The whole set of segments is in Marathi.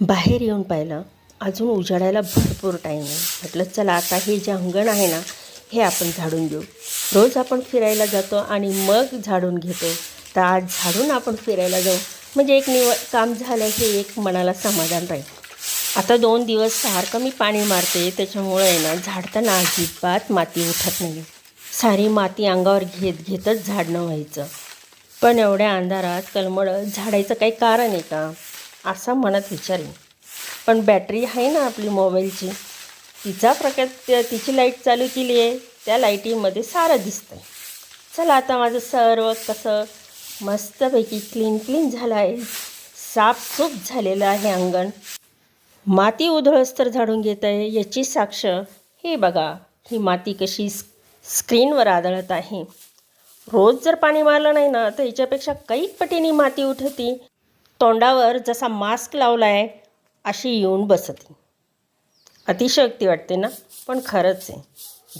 बाहेर येऊन पाहिलं अजून उजाडायला भरपूर टाईम आहे. म्हटलं चला आता हे जे अंगण आहे ना हे आपण झाडून घेऊ. रोज आपण फिरायला जातो आणि मग झाडून घेतो. तर आज झाडून आपण फिरायला जाऊ. म्हणजे एक निव काम झालं हे एक मनाला समाधान राहील. आता दोन दिवस सारखं मी पाणी मारते त्याच्यामुळे आहे ना झाडताना अजिबात माती उठत नाही सारी माती अंगावर घेत घेतच झाडणं व्हायचं पण एवढ्या अंधारात कलमडं झाडायचं काही कारण आहे का? असा मनात विचारेन. पण बॅटरी आहे ना आपली मोबाईलची? तिचा प्रकार तिची लाइट चालू केली आहे. त्या लाईटीमध्ये सारं दिसतं आहे चला आता माझं सर्व कसं मस्तपैकी क्लीन क्लीन झालं आहे. साफसूफ झालेलं आहे अंगण. माती उधळस्तर झाडून घेत आहे. याची साक्ष हे बघा ही माती कशी स्क्रीनवर आदळत आहे. रोज जर पाणी मारलं नाही ना तर याच्यापेक्षा कैक पटीने माती उठती. तोंडावर जसा मास्क लावला आहे अशी येऊन बसते. अतिशयोक्ती वाटते ना? पण खरंच आहे.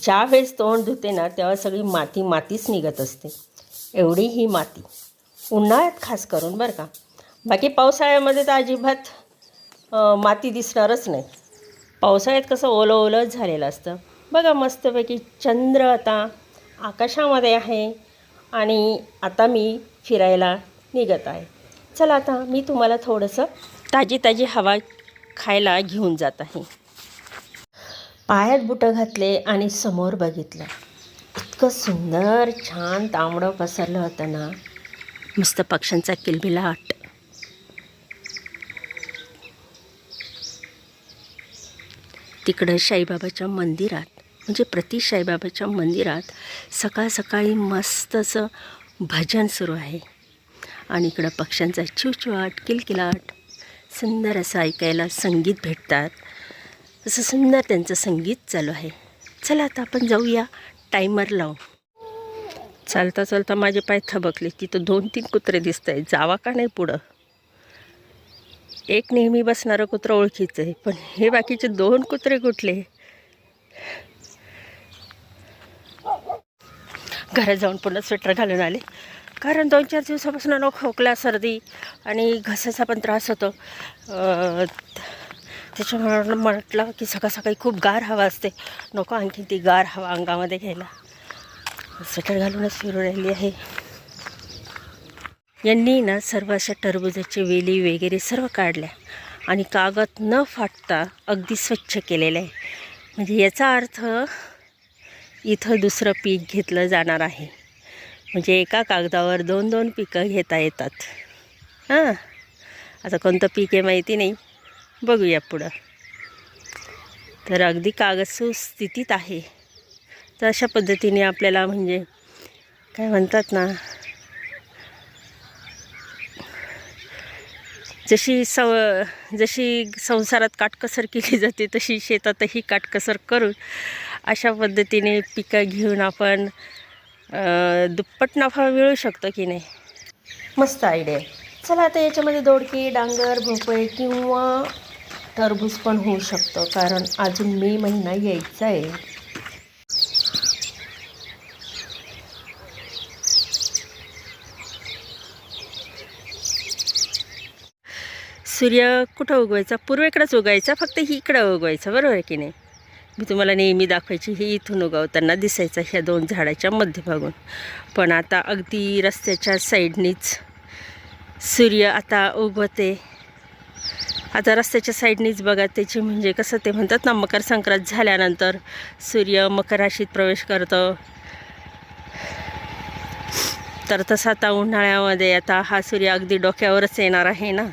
ज्या वेळेस तोंड धुते ना तेव्हा सगळी माती मातीच निघत असते. एवढी ही माती. उन्हाळ्यात खास करून बरं का? बाकी पावसाळ्यामध्ये तर अजिबात माती दिसणारच नाही. पावसाळ्यात कसं ओलं ओलं झालेलं असतं. बघा मस्तपैकी चंद्र आता आकाशामध्ये आहे आणि आता मी फिरायला निघत आहे. चला आता मी तुम्हाला थोडंसं ताजी ताजी हवा खायला घेऊन जात आहे. पायात बुटं घातले आणि समोर बघितलं. इतकं सुंदर छान तांबडं पसरलं होतं ना. मस्त पक्ष्यांचा किलबिलाट. तिकडं साईबाबाच्या मंदिरात म्हणजे प्रति साईबाबाच्या मंदिरात सकाळ सकाळी मस्त असं भजन सुरू आहे. आणि इकडं पक्ष्यांचा चिवचिवाट किलकिलाट. सुंदर असं ऐकायला संगीत भेटतात. असं सुंदर त्यांचं संगीत चालू आहे. चला आता आपण जाऊया टायमर लावून. चालता चालता माझे पाय थबकले तिथं दोन तीन कुत्रे दिसत आहेत जावा का नाही पुढं? एक नेहमी बसणारं कुत्रं ओळखीचं आहे पण हे बाकीचे दोन कुत्रे कुठले? घरात जाऊन पुन्हा स्वेटर घालून आले. कारण दोन चार दिवसापासून ना खोकला सर्दी आणि घसाचा पण त्रास होतो. त्याच्यामुळं त्याच्यामुळे म्हटलं की सकाळ सकाळी खूप गार हवा असते. नको आणखी ती गार हवा अंगामध्ये घ्यायला. स्वेटर घालूनच फिरू राहिली आहे. यांनी ना सर्व अशा टरबुजाचे वेली वगैरे सर्व काढल्या आणि कागद न फाटता अगदी स्वच्छ केलेलं आहे. म्हणजे याचा अर्थ इथं दुसरं पीक घेतलं जाणार आहे. म्हणजे एका कागदावर दोन दोन पिकं घेता येतात. हां. आता कोणतं पीक आहे माहिती नाही. बघूया पुढं. तर अगदी कागद सुस्थितीत आहे. तर अशा पद्धतीने आपल्याला म्हणजे काय म्हणतात ना जशी सव जशी संसारात काटकसर केली जाते तशी शेतातही काटकसर करून अशा पद्धतीने पिकं घेऊन आपण दुप्पट नफा मिळू शकतो की नाही? मस्त आयडिया आहे. चला आता याच्यामध्ये दोडकी डांगर भोपळे किंवा टरबूज पण होऊ शकतं कारण अजून मे महिना यायचा आहे. सूर्य कुठं उगवायचा? पूर्वेकडेच उगायचा फक्त ही इकडं उगवायचा बरोबर की नाही? मी तुम्हाला नेहमी दाखवायची ही इथून उगवताना दिसायचं ह्या दोन झाडाच्या मध्यभागून. पण आता अगदी रस्त्याच्या साईडनीच सूर्य आता उगवते. आता रस्त्याच्या साईडनीच बघा त्याची म्हणजे कसं ते म्हणतात ना मकर संक्रांत झाल्यानंतर सूर्य मकर राशीत प्रवेश करतो. तर तसा आता उन्हाळ्यामध्ये आता हा सूर्य अगदी डोक्यावरच येणार आहे ना.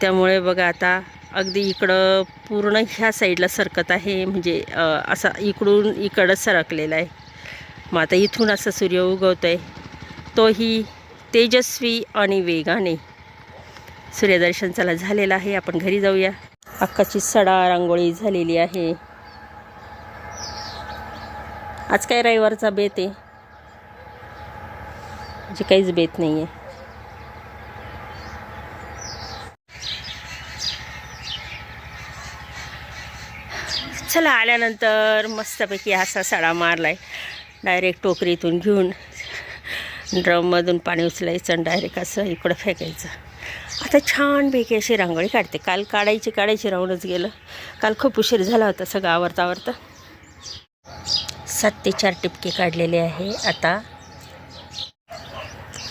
त्यामुळे बघा आता अगदी इकडं पूर्ण ह्या साईडला सरकत आहे म्हणजे असा इकडून इकडं सरकलेला आहे. मग आता इथून असा सूर्य उगवतो आहे तोही तेजस्वी आणि वेगाने. सूर्यदर्शन चला झालेलं आहे आपण घरी जाऊया. अक्काची सडा रांगोळी झालेली आहे. आज काय रविवारचा बेत आहे? म्हणजे काहीच बेत नाही आहे चला आल्यानंतर मस्तपैकी असा सडा मारला आहे डायरेक्ट टोकरीतून घेऊन ड्रममधून पाणी उचलायचं आणि डायरेक्ट असं इकडं फेकायचं. आता छानपैकी अशी रांगोळी काढते. काल काढायची काढायची राहूनच गेलं. काल खूप उशीर झाला होता सगळं आवरता आवरता. सात ते चार टिपके काढलेले आहे. आता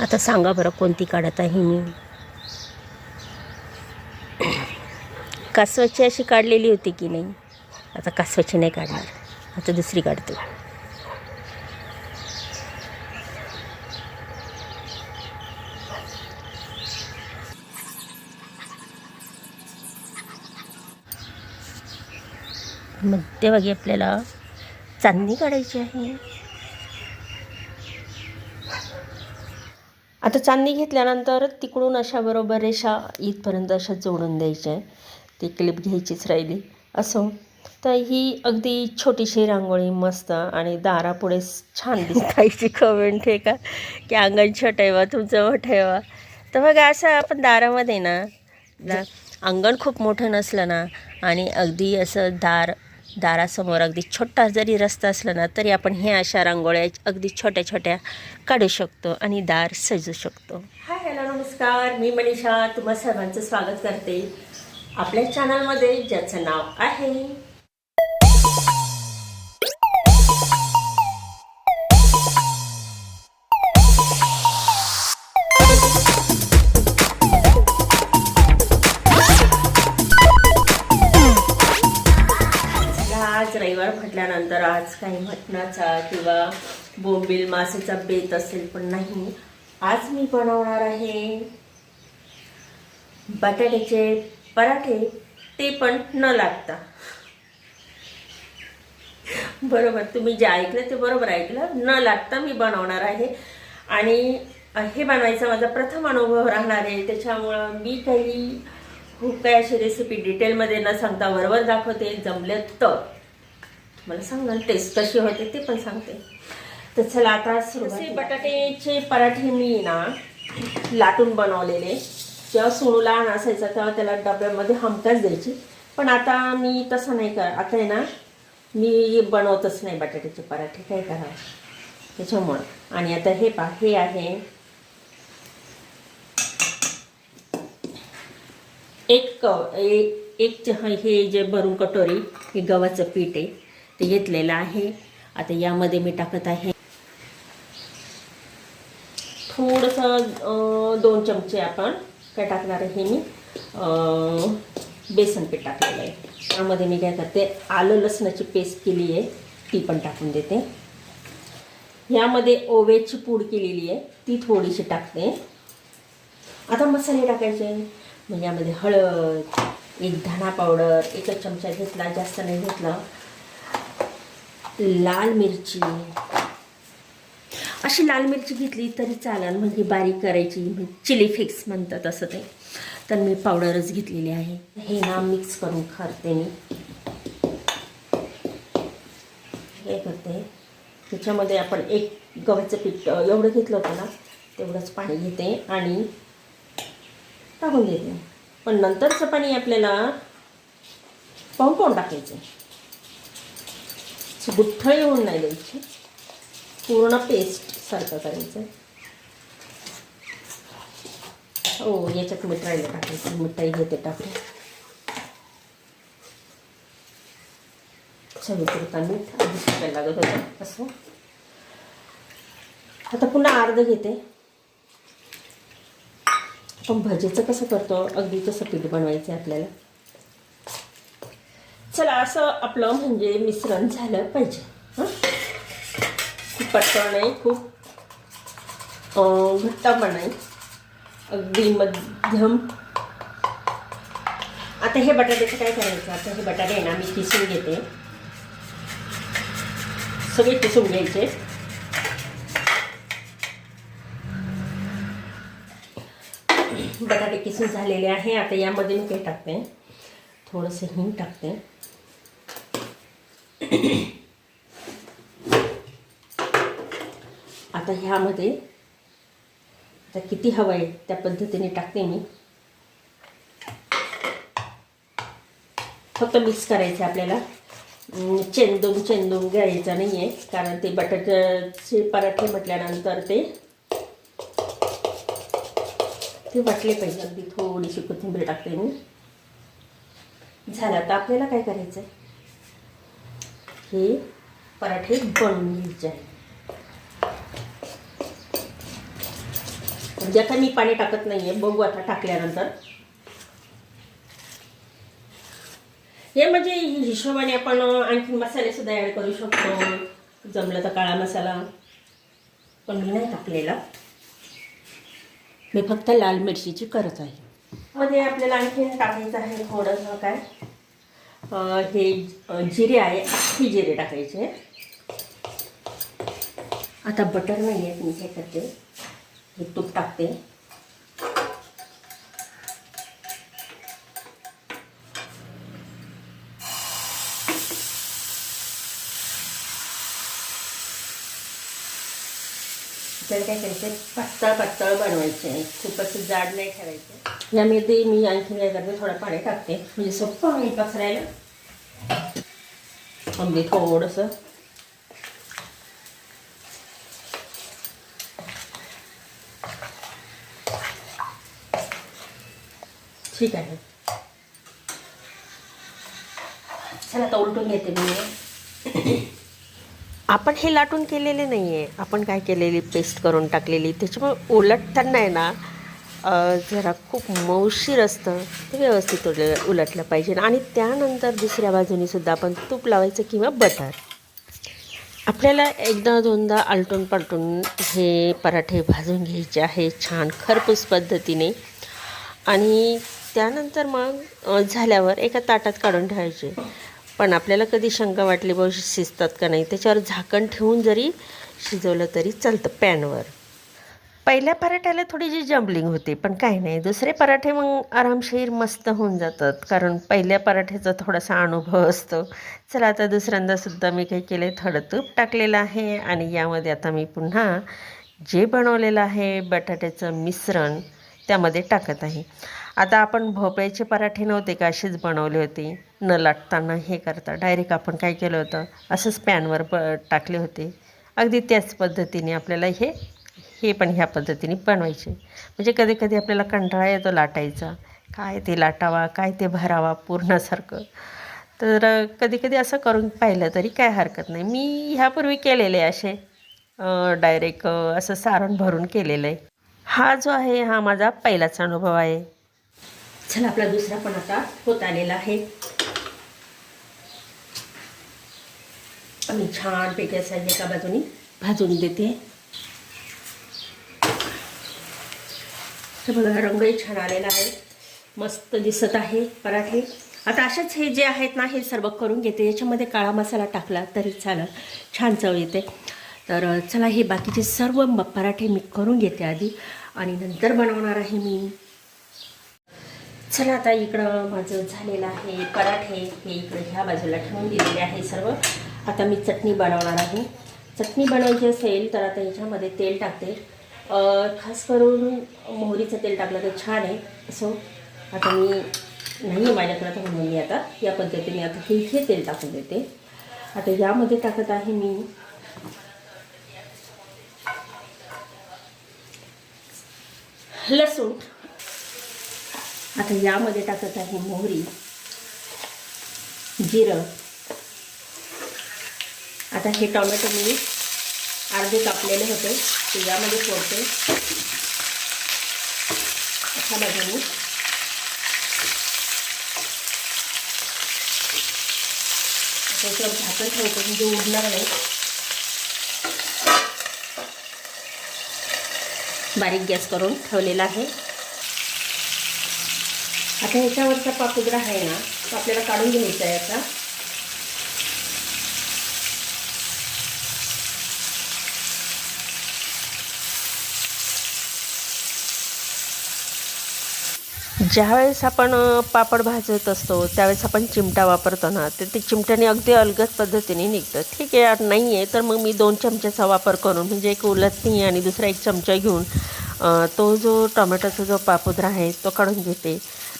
आता सांगा बरं कोणती काढत आहे मी. कासवाची अशी काढलेली होती की नाही? आता कासवाची नाही काढणार. आता दुसरी काढते. मध्यभागी आपल्याला चांदणी काढायची आहे. आता चांदणी घेतल्यानंतर तिकडून अशा बरोबर रेषा इथपर्यंत अशा जोडून द्यायच्या. आहे ती क्लिप घ्यायचीच राहिली. असो. तर ही अगदी छोटीशी रांगोळी मस्त आणि दारापुढे छान दिसायची कमेंट आहे का? की अंगण छोटं तुमचं मोठं आहे तर बघा असं आपण दारामध्ये ना दा अंगण खूप मोठं नसलं ना आणि अगदी असं दार दारासमोर अगदी छोटा जरी रस्ता असला ना तरी आपण ह्या अशा रांगोळ्या अगदी छोट्या छोट्या काढू शकतो आणि दार सजू शकतो. हाय हॅलो नमस्कार. मी मनीषा. तुम्हा सर्वांचं स्वागत करते. आपल्या चॅनलमध्ये ज्याचं नाव आहे आज काही मटणाचा किंवा बोंबील मासेचा बेत असेल पण नाही आज मी बनवणार आहे बटाट्याचे पराठे. ते पण न लागता. बरोबर तुम्ही जे ऐकलं ते बरोबर ऐकलं. न लागता मी बनवणार आहे. आणि हे बनवायचा माझा प्रथम अनुभव राहणार आहे. त्याच्यामुळं मी काही खूप काही अशी रेसिपी डिटेलमध्ये न सांगता बरोबर दाखवते. जमलं तर. मला सांगा टेस्ट कशी होते ते पण सांगते. तर चला आता सुरुवात बटाट्याचे पराठे मी ना लाटून बनवलेले. जेव्हा सोनू लहान असायचा तेव्हा त्याला डब्यामध्ये हमकाच द्यायची. पण आता मी तसं नाही कर आता आहे ना मी बनवतच नाही बटाट्याचे पराठे. काय करावं? त्याच्यामुळं. आणि आता हे पा हे आहे. एक क ए- एक हे जे भरून कटोरी हे गव्हाचं पीठ आहे. ते घेतलेलं आहे. आता यामध्ये मी टाकत आहे. थोडंसं दोन चमचे आपण काय टाकणार आहे मी? बेसनपीठ बेसन पीठ टाकलेलं आहे. त्यामध्ये मी काय करते आलं लसणाची पेस्ट केली आहे ती पण टाकून देते. यामध्ये ओव्याची पूड केलेली आहे ती थोडीशी टाकते. आता मसाले टाकायचे. म्हणजे यामध्ये हळद एक धणा पावडर एकच चमचा घेतला जास्त नाही घेतला. लाल मिरची. अशी लाल मिरची घेतली तरी चालेल म्हणजे बारीक करायची म्हणजे चिली फिक्स म्हणतात असं ते. तर मी पावडरच घेतलेली आहे. हे ना मिक्स करून खाते मी. हे करते. त्याच्यामध्ये आपण एक गव्हाचं पीठ एवढं घेतलं होतं ना तेवढंच पाणी घेते आणि टाकून घेते पण नंतरचं पाणी आपल्याला पाहून पाहून टाकायचं. गुठ्ठळ येऊन नाही द्यायची. पूर्ण पेस्ट सारखं करायचं हो याच्यात मिठाईला टाकायचं. मिठाई घेते टाकून. चवीपुरता मीठ आधी शिकायला लागत होतं. असं. आता पुन्हा अर्ध घेते. आपण भजीचं कसं करतो? अगदी तसं पीठ बनवायचं आहे आपल्याला. चला असं आपलं म्हणजे मिश्रण झालं पाहिजे. हां? खूप पातळ नाही खूप घट्टा घट्ट पण नाही अगदी मध्यम. आता हे बटाट्याचं काय करायचं? आता हे बटाटे आहे ना मी किसून घेते. सगळे किसून घ्यायचे. बटाटे किसून झालेले आहे आता यामध्ये मी काही टाकते. थोडंसं हिंग टाकते आता ह्यामध्ये आता किती हवं आहे त्या पद्धतीने टाकते मी. फक्त मिक्स करायचं आपल्याला. अं, चेंदून चेंदून घ्यायचं नाही आहे कारण ते बटाट्याचे पराठे म्हटल्यानंतर ते ते वाटले पाहिजे. अगदी थोडीशी कोथिंबीर टाकते मी. झालं तर आपल्याला काय करायचं आहे हे पराठे बनवून घ्यायचे आहे म्हणजे आता मी पाणी टाकत नाही आहे बघू आता टाकल्यानंतर. हे म्हणजे हिशोबाने आपण आणखी मसालेसुद्धा ॲड करू शकतो. जमलं तर काळा मसाला. पण मी नाही टाकलेला. मी फक्त लाल मिरचीची करत आहे. मध्ये आपल्याला आणखीन टाकायचं आहे थोडंसं काय? हे जिरे आहे अख्खी जिरे टाकायचे. आता बटर नाही आहेत मी हे करते. हे तूप टाकते. आपल्याला काय करायचं? पातळ पातळ बनवायचे. आहे खूपच जाड नाही ठेवायचे यामध्ये मी आणखी काय करते? थोडं पाणी टाकते. म्हणजे सोपं होईल पसरायला. अगदी थोडंसं. ठीक आहे. चला आता उलटून घेते मी. आपण हे लाटून केलेले नाही आहे आपण काय केलेली? पेस्ट करून टाकलेली. त्याच्यामुळे उलटताना आहे ना जरा खूप मौशीर असतं. ते व्यवस्थित उल उलटलं पाहिजे. आणि त्यानंतर दुसऱ्या बाजूनेसुद्धा आपण तूप लावायचं किंवा बटर. आपल्याला एकदा दोनदा आलटून पालटून हे पराठे भाजून घ्यायचे आहे छान खरपूस पद्धतीने. आणि त्यानंतर मग झाल्यावर एका ताटात काढून ठेवायचे. पण आपल्याला कधी शंका वाटली बघ शिजतात का नाही त्याच्यावर झाकण ठेवून जरी शिजवलं तरी चालतं पॅनवर. पहिल्या पराठ्याला थोडीशी जम्बलिंग होते पण काही नाही. दुसरे पराठे मग आरामशीर मस्त होऊन जातात कारण पहिल्या पराठ्याचा थोडासा अनुभव असतो. चला आता दुसऱ्यांदासुद्धा मी काही केले थोडं तूप टाकलेलं आहे आणि यामध्ये आता मी पुन्हा जे बनवलेलं आहे बटाट्याचं मिश्रण त्यामध्ये टाकत आहे. आता आपण भोपळ्याचे पराठे नव्हते का असेच बनवले होते. न लाटताना हे करता. डायरेक्ट आपण काय केलं होतं? असंच पॅनवर ब टाकले होते. अगदी त्याच पद्धतीने आपल्याला हे हे पण ह्या पद्धतीने बनवायचे. म्हणजे कधी कधी आपल्याला कंटाळा येतो लाटायचा. काय ते लाटावा काय ते भरावा पूर्णासारखं. तर कधी कधी असं करून पाहिलं तरी काय हरकत नाही. मी ह्यापूर्वी केलेले असे डायरेक्ट असं सारण भरून केलेलं आहे. हा जो आहे हा माझा पहिलाच अनुभव आहे. चला आपला दुसरा पण आता होत आलेला आहे. मी छानपैकी असा एका बाजूनी भाजून देते. हे बघा रंगही छान आलेला आहे. मस्त दिसत आहे पराठे. आता असेच हे जे आहेत ना हे सर्व करून घेते. याच्यामध्ये काळा मसाला टाकला तरी चालेल. छान चव येते. तर चला हे बाकीचे सर्व पराठे मी करून घेते आधी. आणि नंतर बनवणार आहे मी. चला आता इकडं माझं झालेलं आहे पराठे. हे इकडे ह्या बाजूला ठेवून दिलेले आहे सर्व. आता मी चटणी बनवणार आहे. चटणी बनवायची असेल तर आता ह्याच्यामध्ये तेल टाकते. खास करून मोहरीचं तेल टाकलं तर छान आहे. असो आता मी नाही आहे माझ्याकडं तर म्हणून मी आता या पद्धतीने आता हे हे तेल टाकून देते. आता यामध्ये टाकत आहे मी लसूण. आता यामध्ये टाकत आहे मोहरी जिरं. आता हे टोमॅटो मी अर्धे कापलेले होते. ते यामध्ये फोडते. अशा बाजूने आता याच्यावर झाकण ठेवतो म्हणजे उडणार नाही. बारीक गॅस करून ठेवलेला आहे. आता ह्याच्यावरचा पापुद्रा आहे ना तो आपल्याला काढून घ्यायचा आहे आता. ज्यावेळेस आपण पापड भाजत असतो त्यावेळेस आपण चिमटा वापरतो ना तर ते चिमट्याने अगदी अलगद पद्धतीने निघतं. ठीक आहे नाही आहे तर मग मी दोन चमच्याचा वापर करून म्हणजे एक उलटणी आणि दुसरा एक चमचा घेऊन तो जो टोमॅटोचा जो पापुद्रा आहे तो काढून घेते.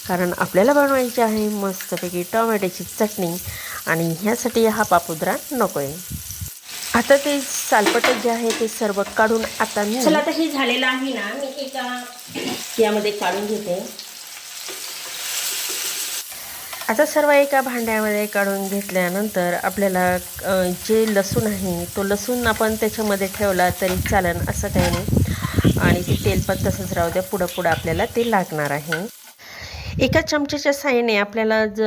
कारण आपल्याला बनवायची आहे मस्तपैकी टोमॅटोची चटणी आणि ह्यासाठी हा पापुद्रा नको आहे आता ते सालपटक जे आहे ते सर्व काढून आता मी चला आता हे झालेलं आहे ना मी एका यामध्ये काढून घेते. आता सर्व एका भांड्यामध्ये काढून घेतल्यानंतर आपल्याला जे लसूण आहे तो लसूण आपण त्याच्यामध्ये ठेवला तरी चालेल असं काही नाही. आणि ते तेल पण तसंच राहू द्या पुढं पुढं आपल्याला ते लागणार आहे. एका चमच्याच्या साहाय्याने आपल्याला ज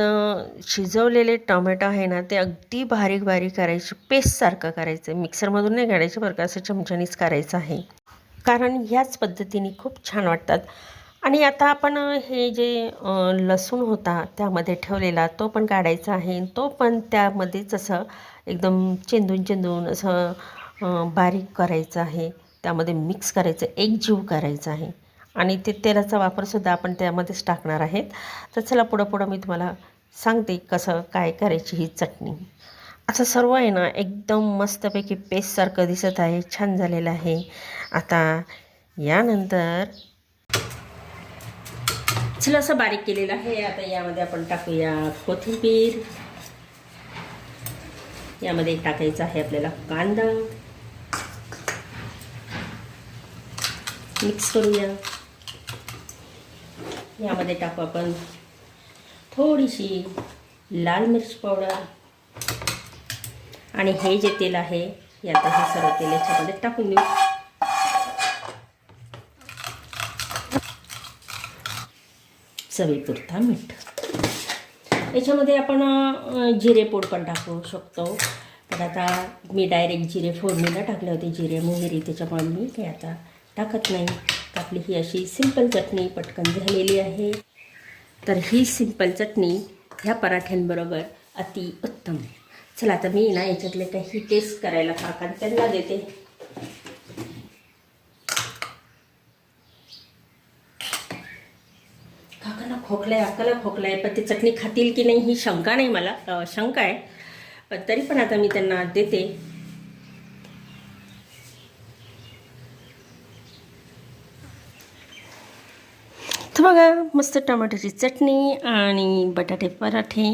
शिजवलेले टोमॅटो आहे ना ते अगदी बारीक बारीक करायचे पेस्टसारखं करायचं मिक्सरमधून नाही काढायचं बरं का असं चमच्यानीच करायचं आहे. कारण ह्याच पद्धतीने खूप छान वाटतात. आणि आता आपण हे जे लसूण होता त्यामध्ये ठेवलेला तो पण काढायचा आहे. तो पण त्यामध्येच असं एकदम चेंदून चेंदून असं बारीक करायचं आहे. त्यामध्ये मिक्स करायचं एकजीव करायचं आहे. आणि ते तेलाचा वापरसुद्धा आपण त्यामध्येच टाकणार आहेत. तर चला पुढं पुढं मी तुम्हाला सांगते कसं काय करायची ही चटणी. असं सर्व आहे ना एकदम मस्तपैकी पेस्टसारखं दिसत आहे. छान झालेलं आहे. आता यानंतर असं बारीक केलेलं आहे. आता यामध्ये आपण टाकूया कोथिंबीर. यामध्ये टाकायचा आहे आपल्याला कांदा. मिक्स करूया. यामध्ये टाकू आपण थोडीशी लाल मिर्च पावडर. आणि हे जे तेल आहे हे आता हे सर्व तेल याच्यामध्ये टाकून देऊ. चवीपुरता मीठ. याच्यामध्ये आपण जिरे पूड पण टाकू शकतो. पण आता मी डायरेक्ट जिरे फोडणीला टाकले होते. जिरे मोहरी त्याच्यामुळे मी ते आता टाकत नाही. आपली ही अशी सिंपल चटणी पटकन झालेली आहे. तर ही सिंपल चटणी ह्या पराठ्यांबरोबर अति उत्तम चला आता मी ना याच्यातले काही टेस्ट करायला काकांना त्यांना देते काकांना खोकलाय अक्काला खोकलाय पण ते चटणी खातील की नाही ही शंका नाही मला. शंका आहे. पण तरी पण आता मी त्यांना देते. तर बघा मस्त टमाट्याची चटणी आणि बटाटे पराठे.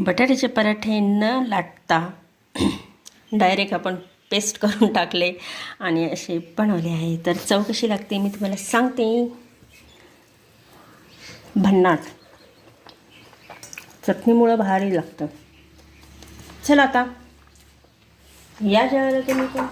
बटाट्याचे पराठे न लाटता डायरेक्ट आपण पेस्ट करून टाकले आणि असे बनवले आहे. तर चव कशी लागते मी तुम्हाला सांगते. भन्नाट. चटणीमुळं भारी लागतं. चला आता. या जेवायला तुम्ही पण.